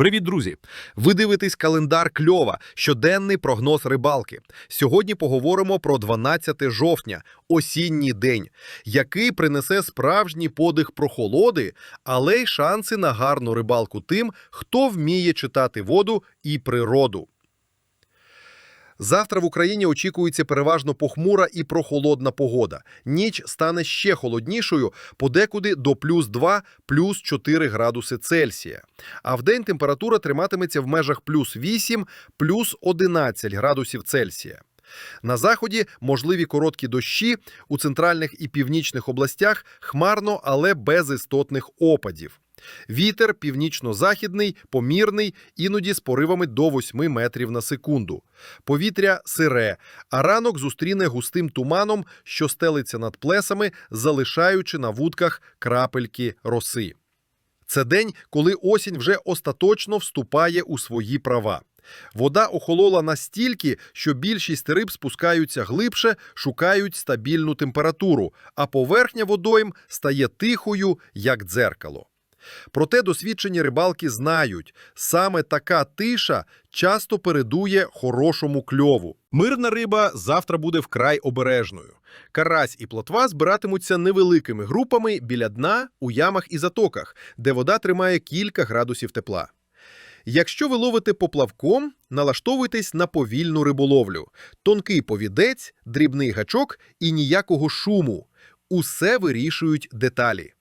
Привіт, друзі! Ви дивитесь календар кльова, щоденний прогноз рибалки. Сьогодні поговоримо про 12 жовтня, осінній день, який принесе справжній подих прохолоди, але й шанси на гарну рибалку тим, хто вміє читати воду і природу. Завтра в Україні очікується переважно похмура і прохолодна погода. Ніч стане ще холоднішою, подекуди до плюс 2, плюс 4 градуси Цельсія. А вдень температура триматиметься в межах плюс 8, плюс 11 градусів Цельсія. На заході можливі короткі дощі у центральних і північних областях хмарно, але без істотних опадів. Вітер північно-західний, помірний, іноді з поривами до 8 метрів на секунду. Повітря сире, а ранок зустріне густим туманом, що стелиться над плесами, залишаючи на вудках крапельки роси. Це день, коли осінь вже остаточно вступає у свої права. Вода охолола настільки, що більшість риб спускаються глибше, шукають стабільну температуру, а поверхня водойм стає тихою, як дзеркало. Проте досвідчені рибалки знають, саме така тиша часто передує хорошому кльову. Мирна риба завтра буде вкрай обережною. Карась і плотва збиратимуться невеликими групами біля дна у ямах і затоках, де вода тримає кілька градусів тепла. Якщо ви ловите поплавком, налаштовуйтесь на повільну риболовлю, тонкий повідець, дрібний гачок і ніякого шуму. Усе вирішують деталі.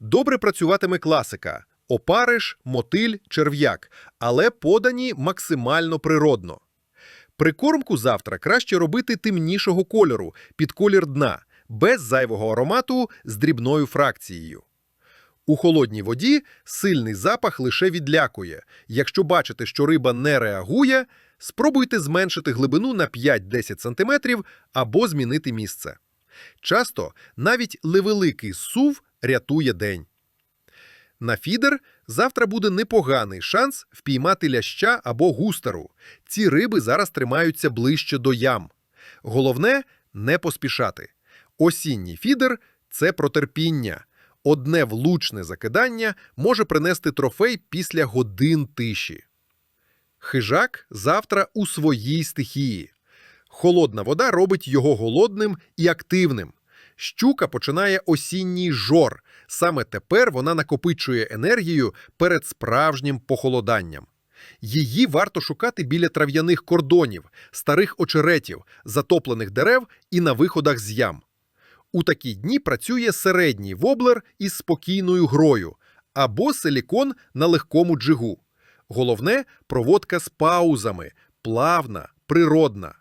Добре працюватиме класика: опариш, мотиль, черв'як, але подані максимально природно. Прикормку завтра краще робити темнішого кольору під колір дна, без зайвого аромату з дрібною фракцією. У холодній воді сильний запах лише відлякує. Якщо бачите, що риба не реагує, спробуйте зменшити глибину на 5-10 см або змінити місце. Часто навіть невеликий сув рятує день. На фідер завтра буде непоганий шанс впіймати ляща або густеру. Ці риби зараз тримаються ближче до ям. Головне не поспішати. Осінній фідер це про терпіння. Одне влучне закидання може принести трофей після годин тиші. Хижак завтра у своїй стихії. Холодна вода робить його голодним і активним. Щука починає осінній жор. Саме тепер вона накопичує енергію перед справжнім похолоданням. Її варто шукати біля трав'яних кордонів, старих очеретів, затоплених дерев і на виходах з ям. У такі дні працює середній воблер із спокійною грою або силікон на легкому джигу. Головне проводка з паузами, плавна, природна.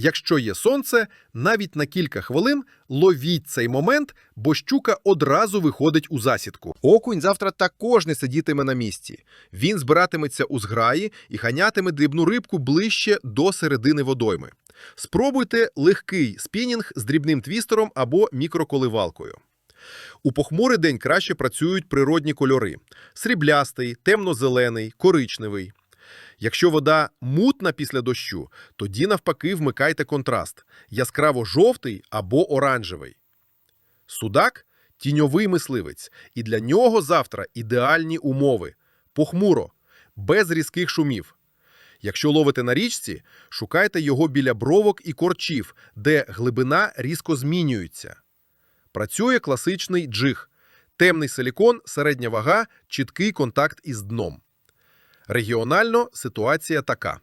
Якщо є сонце, навіть на кілька хвилин ловіть цей момент, бо щука одразу виходить у засідку. Окунь завтра також не сидітиме на місці. Він збиратиметься у зграї і ганятиме дрібну рибку ближче до середини водойми. Спробуйте легкий спінінг з дрібним твістером або мікроколивалкою. У похмурий день краще працюють природні кольори: сріблястий, темно-зелений, коричневий. Якщо вода мутна після дощу, тоді навпаки вмикайте контраст яскраво жовтий або оранжевий. Судак тіньовий мисливець, і для нього завтра ідеальні умови похмуро, без різких шумів. Якщо ловите на річці, шукайте його біля бровок і корчів, де глибина різко змінюється. Працює класичний джиг, темний силікон, середня вага, чіткий контакт із дном. Регіонально ситуація така: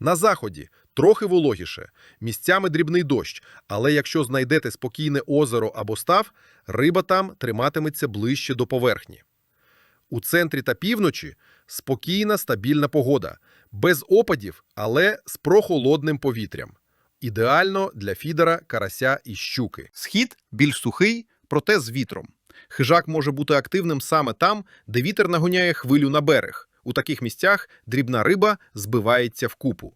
на заході трохи вологіше, місцями дрібний дощ, але якщо знайдете спокійне озеро або став, риба там триматиметься ближче до поверхні. У центрі та півночі спокійна стабільна погода, без опадів, але з прохолодним повітрям. Ідеально для фідера, карася і щуки. Схід більш сухий, проте з вітром. Хижак може бути активним саме там, де вітер нагоняє хвилю на берег. У таких місцях дрібна риба збивається в купу.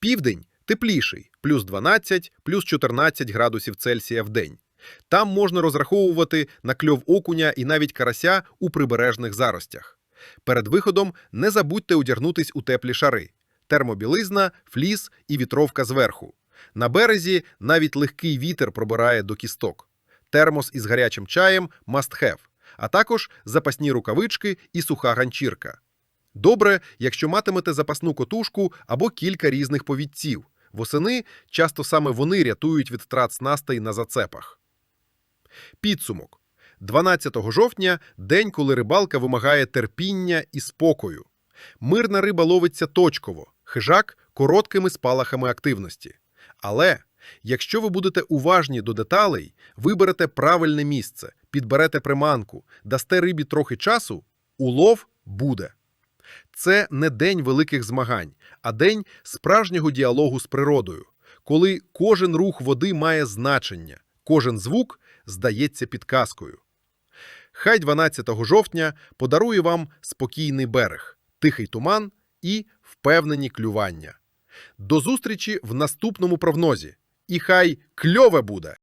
Південь тепліший плюс 12, плюс 14 градусів Цельсія в день. Там можна розраховувати на кльов окуня і навіть карася у прибережних заростях. Перед виходом не забудьте одягнутись у теплі шари: термобілизна, фліс і вітровка зверху. На березі навіть легкий вітер пробирає до кісток. Термос із гарячим чаєм must have, а також запасні рукавички і суха ганчірка. Добре, якщо матимете запасну котушку або кілька різних повідців. Восени часто саме вони рятують від втрат снастей на зацепах. Підсумок. 12 жовтня – день, коли рибалка вимагає терпіння і спокою. Мирна риба ловиться точково, хижак – короткими спалахами активності. Але якщо ви будете уважні до деталей, виберете правильне місце, підберете приманку, дасте рибі трохи часу, улов буде. Це не день великих змагань, а день справжнього діалогу з природою, коли кожен рух води має значення, кожен звук здається підказкою. Хай 12 жовтня подарує вам спокійний берег, тихий туман і впевнені клювання. До зустрічі в наступному прогнозі. І хай кльове буде!